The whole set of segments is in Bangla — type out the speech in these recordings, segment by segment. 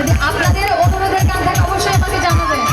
যদি আপনাদের অনুরোধের গান থাকে অবশ্যই আমাকে জানাবেন।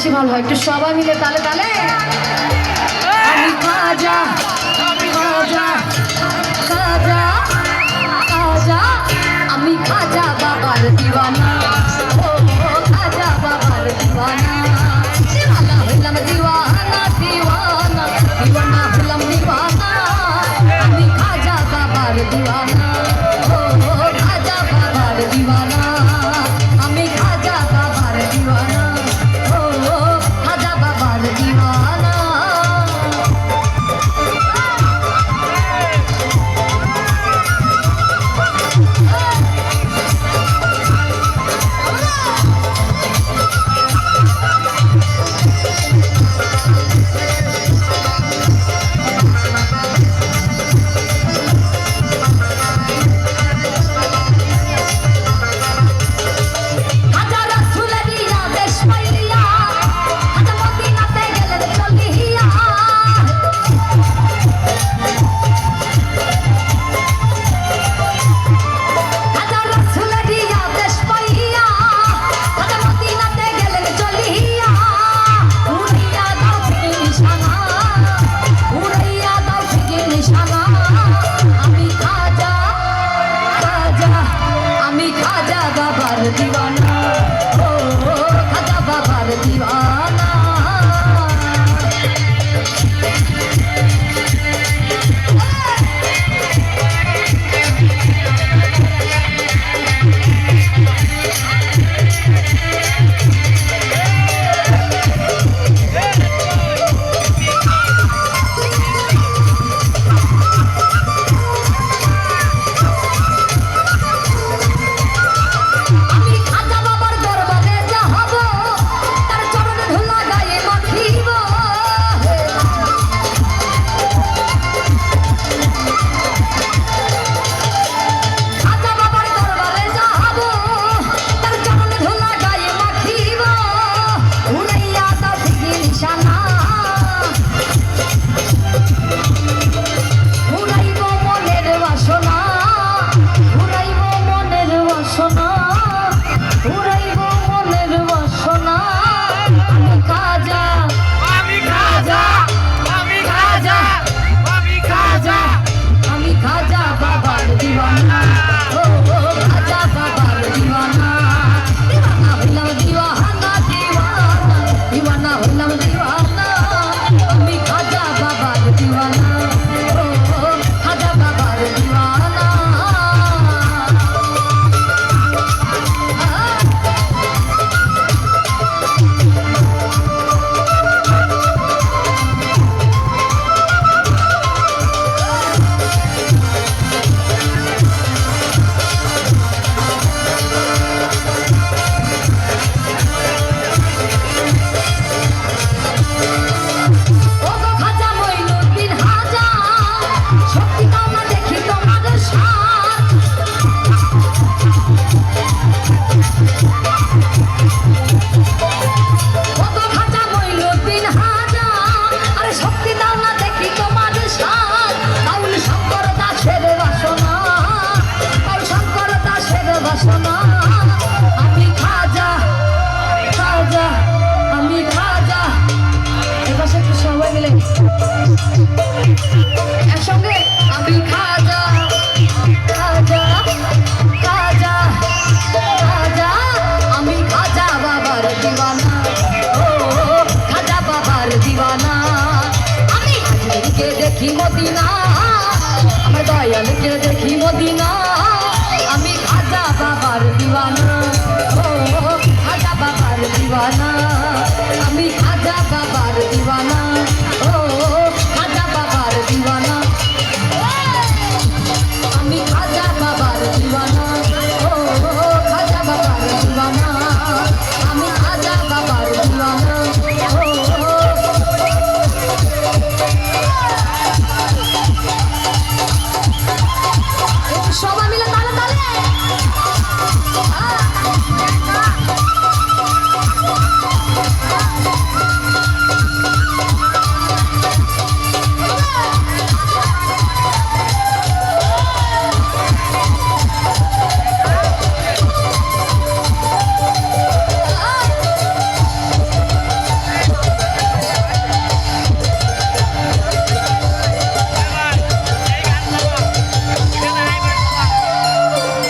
বেশি ভালো হয়। একটু সবাই মিলে তালে তালে। আমি খাজা বাবার দিওয়ানা। বাবার দিবা একসঙ্গে আমি খাজা খাজা খাজা খাজা। আমি খাজা বাবার দিওয়ানা, ও, খাজা বাবার দিওয়ানা। আমি দেখি মদিনা, আমার দয়ালকে দেখি মদিনা।